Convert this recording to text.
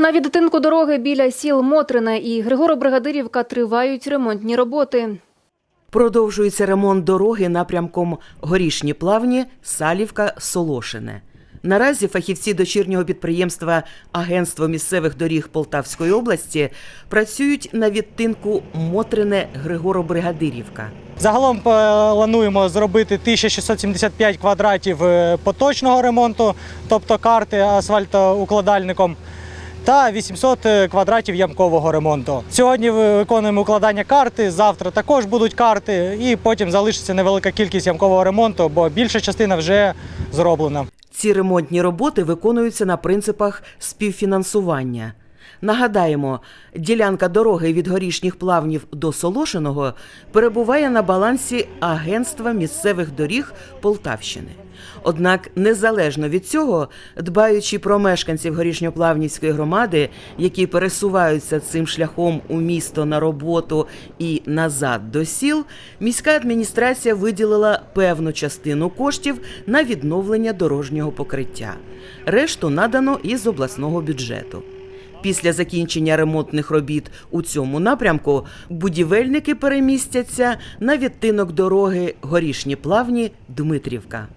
На відтинку дороги біля сіл Мотрине і Григоро-Бригадирівка тривають ремонтні роботи. Продовжується ремонт дороги напрямком Горішні Плавні, Салівка, Солошине. Наразі фахівці дочірнього підприємства Агентство місцевих доріг Полтавської області працюють на відтинку Мотрине Григоро-Бригадирівка. Загалом е, плануємо зробити 1675 квадратів е, поточного ремонту, тобто карти асфальтоукладальником, та 800 квадратів ямкового ремонту. Сьогодні виконуємо укладання карти, завтра також будуть карти, і потім залишиться невелика кількість ямкового ремонту, бо більша частина вже зроблена. Ці ремонтні роботи виконуються на принципах співфінансування. Нагадаємо, ділянка дороги від горішніх плавнів до Солошиного перебуває на балансі Агентства місцевих доріг Полтавщини. Однак, незалежно від цього, дбаючи про мешканців горішньоплавнівської громади, які пересуваються цим шляхом у місто на роботу і назад до сіл, міська адміністрація виділила певну частину коштів на відновлення дорожнього покриття. Решту надано із обласного бюджету. Після закінчення ремонтних робіт у цьому напрямку будівельники перемістяться на відтинок дороги Горішні Плавні Дмитрівка.